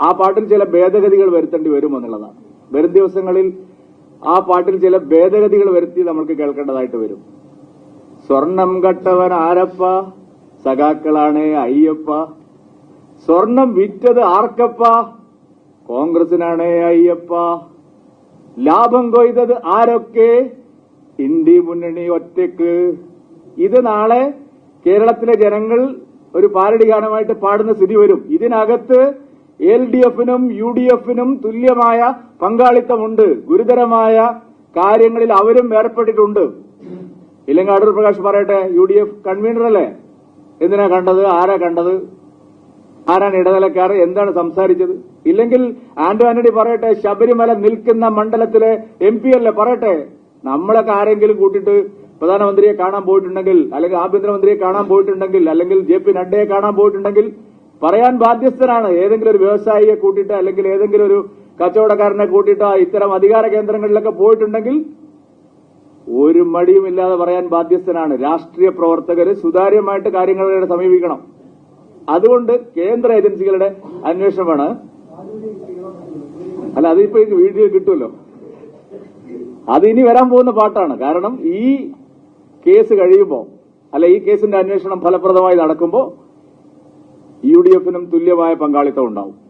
ആ പാട്ടിൽ ചില ഭേദഗതികൾ വരുത്തേണ്ടി വരുമെന്നുള്ളതാണ് വരും ദിവസങ്ങളിൽ ആ പാട്ടിൽ ചില ഭേദഗതികൾ വരുത്തി നമുക്ക് കേൾക്കേണ്ടതായിട്ട് വരും. സ്വർണം കട്ടവൻ ആരപ്പ? സഖാക്കളാണ് അയ്യപ്പ. സ്വർണം വിറ്റത് ആർക്കപ്പ? കോൺഗ്രസിനാണ് അയ്യപ്പ. ലാഭം കൊയ്തത് ആരൊക്കെ? ഇന്ത്യ മുന്നണി ഒറ്റയ്ക്ക്. ഇത് നാളെ കേരളത്തിലെ ജനങ്ങൾ ഒരു പാരടി ഗാനമായിട്ട് പാടുന്ന സ്ഥിതി വരും. ഇതിനകത്ത് എൽ ഡി എഫിനും യു ഡി എഫിനും തുല്യമായ പങ്കാളിത്തമുണ്ട്. ഗുരുതരമായ കാര്യങ്ങളിൽ അവരും ഏർപ്പെട്ടിട്ടുണ്ട്. ഇല്ലെങ്കിൽ അടൂർ പ്രകാശ് പറയട്ടെ യു ഡി എഫ് കൺവീനർ അല്ലേ? എന്തിനാ കണ്ടത്? ആരാ കണ്ടത്? ആരാണ് ഇടനിലക്കാർ? എന്താണ് സംസാരിച്ചത്? ഇല്ലെങ്കിൽ ആന്റോ ആന്റണി പറയട്ടെ ശബരിമല നിൽക്കുന്ന മണ്ഡലത്തിലെ എം പി അല്ലേ? പറയട്ടെ. നമ്മളൊക്കെ ആരെങ്കിലും കൂട്ടിയിട്ട് പ്രധാനമന്ത്രിയെ കാണാൻ പോയിട്ടുണ്ടെങ്കിൽ അല്ലെങ്കിൽ ആഭ്യന്തരമന്ത്രിയെ കാണാൻ പോയിട്ടുണ്ടെങ്കിൽ അല്ലെങ്കിൽ ജെ പി നഡ്ഡയെ കാണാൻ പോയിട്ടുണ്ടെങ്കിൽ പറയാൻ ബാധ്യസ്ഥനാണ് ഏതെങ്കിലും ഒരു വ്യവസായിയെ കൂട്ടിയിട്ട് അല്ലെങ്കിൽ ഏതെങ്കിലും ഒരു കച്ചവടക്കാരനെ കൂട്ടിയിട്ട് ഇത്തരം അധികാര കേന്ദ്രങ്ങളിലൊക്കെ പോയിട്ടുണ്ടെങ്കിൽ ഒരു മടിയുമില്ലാതെ പറയാൻ ബാധ്യസ്ഥനാണ്. രാഷ്ട്രീയ പ്രവർത്തകര് സുതാര്യമായിട്ട് കാര്യങ്ങളെ സമീപിക്കണം. അതുകൊണ്ട് കേന്ദ്ര ഏജൻസികളുടെ അന്വേഷണമാണ് അല്ല അതിപ്പോ ഈ വീഡിയോ കിട്ടുമല്ലോ. അത് ഇനി വരാൻ പോകുന്ന പാട്ടാണ്. കാരണം ഈ കേസ് കഴിയുമ്പോൾ അല്ല ഈ കേസിന്റെ അന്വേഷണം ഫലപ്രദമായി നടക്കുമ്പോൾ യു ഡി എഫിനും തുല്യമായ പങ്കാളിത്തം ഉണ്ടാവും.